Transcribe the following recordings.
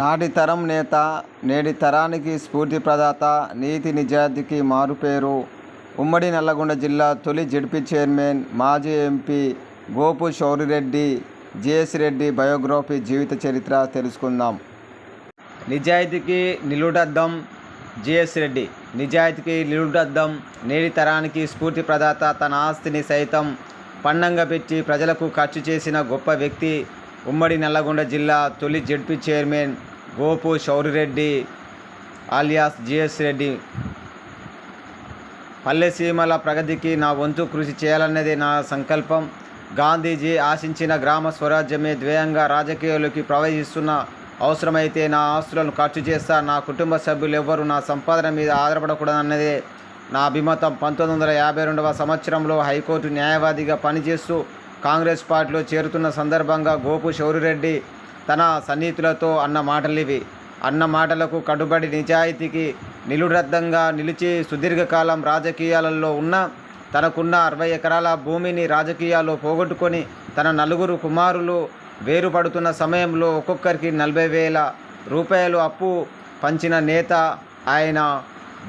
నాటి తరం నేత నేటి తరానికి స్ఫూర్తి ప్రదాత నీతి నిజాయితీకి మారుపేరు ఉమ్మడి నల్లగొండ జిల్లా తొలి జడ్పీ చైర్మన్ మాజీ MP Gopu Shauri Reddy JS Reddy biography జీవిత చరిత్ర తెలుసుకుందాం. నిజాయితీకి నిలుడద్దం జిఎస్ రెడ్డి. నిజాయితీకి నిలుడద్దం నేటి తరానికి స్ఫూర్తి ప్రదాత తన ఆస్తిని సైతం పండంగా పెట్టి ప్రజలకు ఖర్చు చేసిన గొప్ప వ్యక్తి ఉమ్మడి నల్లగొండ జిల్లా తొలి ZP chairman Gopu Shauri Reddy alias GS Reddy. పల్లెసీమల ప్రగతికి నా వంతు కృషి చేయాలన్నదే నా సంకల్పం. గాంధీజీ ఆశించిన గ్రామ స్వరాజ్యమే ద్వేయంగా రాజకీయాల్లోకి ప్రవేశిస్తున్న అవసరమైతే నా ఆస్తులను ఖర్చు చేస్తా నా కుటుంబ సభ్యులు ఎవ్వరూ నా సంపాదన మీద ఆధారపడకూడదన్నదే నా అభిమతం. పంతొమ్మిది వందల యాభై రెండవ సంవత్సరంలో హైకోర్టు న్యాయవాదిగా పనిచేస్తూ కాంగ్రెస్ పార్టీలో చేరుతున్న సందర్భంగా గోపు శౌరిరెడ్డి తన సన్నిహితులతో అన్న మాటలివి. అన్న మాటలకు కట్టుబడి నిజాయితీకి నిలుడద్దంగా నిలిచి సుదీర్ఘకాలం రాజకీయాలలో ఉన్న తనకున్న అరవై ఎకరాల భూమిని రాజకీయాల్లో పోగొట్టుకొని తన నలుగురు కుమారులు వేరుపడుతున్న సమయంలో ఒక్కొక్కరికి నలభై వేల రూపాయలు అప్పు పంచిన నేత ఆయన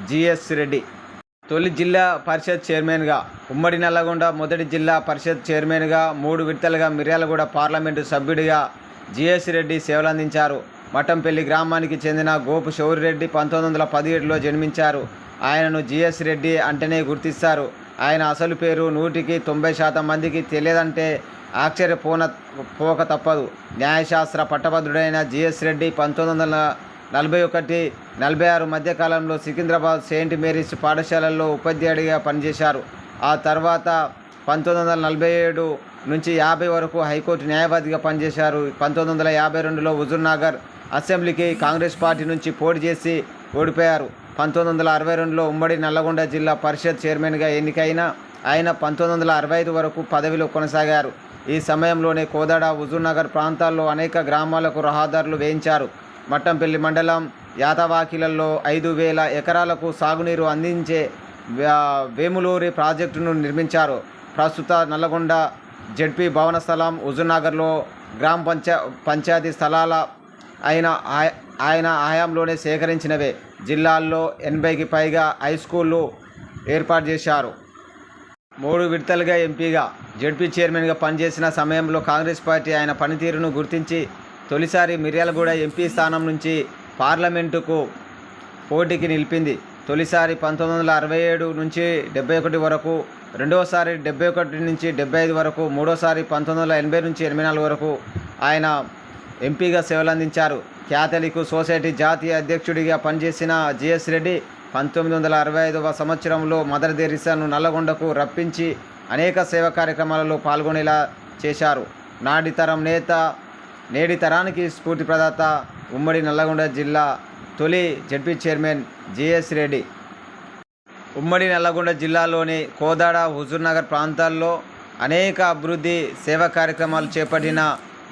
జిఎస్ రెడ్డి. తొలి జిల్లా పరిషత్ చైర్మన్గా ఉమ్మడి నల్లగొండ మొదటి జిల్లా పరిషత్ చైర్మన్గా మూడు విడతలుగా మిర్యాలగూడ పార్లమెంటు సభ్యుడిగా జిఎస్ రెడ్డి సేవలందించారు. మఠంపల్లి గ్రామానికి చెందిన గోపు శౌరిరెడ్డి పంతొమ్మిది వందల పదిహేడులో జన్మించారు. ఆయనను జిఎస్ రెడ్డి అంటేనే గుర్తిస్తారు. ఆయన అసలు పేరు నూటికి తొంభై శాతం మందికి తెలియదంటే ఆశ్చర్యపోన పోక తప్పదు. న్యాయశాస్త్ర పట్టభద్రుడైన జిఎస్ రెడ్డి పంతొమ్మిది వందల నలభై ఒకటి నలభై ఆరు మధ్యకాలంలో సికింద్రాబాద్ సెయింట్ మేరీస్ పాఠశాలల్లో ఉపాధ్యాయుడిగా పనిచేశారు. ఆ తర్వాత పంతొమ్మిది వందల నలభై ఏడు నుంచి యాభై వరకు హైకోర్టు న్యాయవాదిగా పనిచేశారు. పంతొమ్మిది వందల యాభై రెండులో హుజూర్నగర్ అసెంబ్లీకి కాంగ్రెస్ పార్టీ నుంచి పోటీ చేసి ఓడిపోయారు. పంతొమ్మిది వందల అరవై రెండులో ఉమ్మడి నల్లగొండ జిల్లా పరిషత్ చైర్మన్గా ఎన్నికైన ఆయన పంతొమ్మిది వందల అరవై ఐదు వరకు పదవిలో కొనసాగారు. ఈ సమయంలోనే కోదాడ హుజూర్నగర్ ప్రాంతాల్లో అనేక గ్రామాలకు రహదారులు వేయించారు. మట్టంపల్లి మండలం యాతవాకిలలో ఐదు వేల ఎకరాలకు సాగునీరు అందించే వేములూరి ప్రాజెక్టును నిర్మించారు. ప్రస్తుత నల్లగొండ జడ్పీ భవన స్థలం హుజూర్నగర్లో గ్రామ పంచా పంచాయతీ స్థలాల ఆయన ఆయన హయాంలోనే సేకరించినవే. జిల్లాల్లో ఎనభైకి పైగా హై స్కూళ్ళు ఏర్పాటు చేశారు. మూడు విడతలుగా ఎంపీగా జడ్పీ చైర్మన్గా పనిచేసిన సమయంలో కాంగ్రెస్ పార్టీ ఆయన పనితీరును గుర్తించి తొలిసారి మిర్యాలగూడ ఎంపీ స్థానం నుంచి పార్లమెంటుకు పోటీకి నిలిపింది. తొలిసారి పంతొమ్మిది వందల అరవై ఏడు నుంచి డెబ్బై ఒకటి వరకు రెండవసారి డెబ్బై ఒకటి నుంచి డెబ్బై ఐదు వరకు మూడోసారి పంతొమ్మిది వందల ఎనభై నుంచి ఎనభై నాలుగు వరకు ఆయన ఎంపీగా సేవలందించారు క్యాథలిక్ సొసైటీ జాతీయ అధ్యక్షుడిగా పనిచేసిన జిఎస్ రెడ్డి పంతొమ్మిది వందల అరవై ఐదవ సంవత్సరంలో మదర్ తెరిసాను నల్లగొండకు రప్పించి అనేక సేవా కార్యక్రమాలలో పాల్గొనేలా చేశారు. నాటి తరం నేత నేటి తరానికి స్ఫూర్తి ప్రదాత ఉమ్మడి నల్లగొండ జిల్లా తొలి జడ్పీ చైర్మన్ జిఎస్ రెడ్డి. ఉమ్మడి నల్లగొండ జిల్లాలోని కోదాడ హుజూర్నగర్ ప్రాంతాల్లో అనేక అభివృద్ధి సేవా కార్యక్రమాలు చేపట్టిన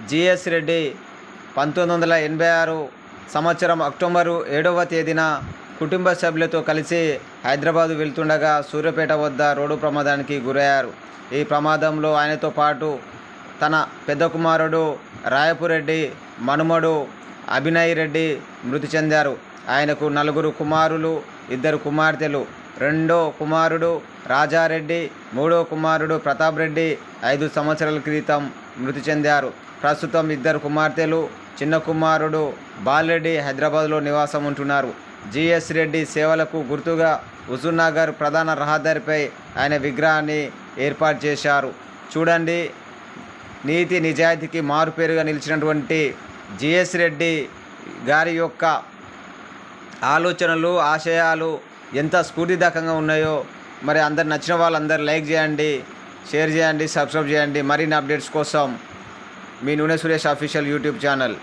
జిఎస్ రెడ్డి పంతొమ్మిది వందల ఎనభై ఆరు సంవత్సరం అక్టోబరు ఏడవ తేదీన కుటుంబ సభ్యులతో కలిసి హైదరాబాదు వెళ్తుండగా సూర్యాపేట వద్ద రోడ్డు ప్రమాదానికి గురయ్యారు. ఈ ప్రమాదంలో ఆయనతో పాటు తన పెద్ద కుమారుడు రాయపురెడ్డి మనుమడు అభినయ్ రెడ్డి మృతి చెందారు. ఆయనకు నలుగురు కుమారులు ఇద్దరు కుమార్తెలు. రెండో కుమారుడు రాజారెడ్డి మూడో కుమారుడు ప్రతాప్ రెడ్డి ఐదు సంవత్సరాల క్రితం మృతి చెందారు. ప్రస్తుతం ఇద్దరు కుమార్తెలు చిన్న కుమారుడు బాలరెడ్డి హైదరాబాద్లో నివాసం ఉంటున్నారు. జిఎస్ రెడ్డి సేవలకు గుర్తుగా హుజూర్నగర్ ప్రధాన రహదారిపై ఆయన విగ్రహాన్ని ఏర్పాటు చేశారు. చూడండి నీతి నిజాయితీకి మారుపేరుగా నిలిచినటువంటి జిఎస్ రెడ్డి గారి యొక్క ఆలోచనలు ఆశయాలు ఎంత స్ఫూర్తిదాయకంగా ఉన్నాయో మరి అందరు నచ్చిన వాళ్ళందరూ లైక్ చేయండి షేర్ చేయండి సబ్స్క్రైబ్ చేయండి. మరిన్ని అప్డేట్స్ కోసం మీ నూనె సురేష్ అఫీషియల్ యూట్యూబ్ ఛానల్.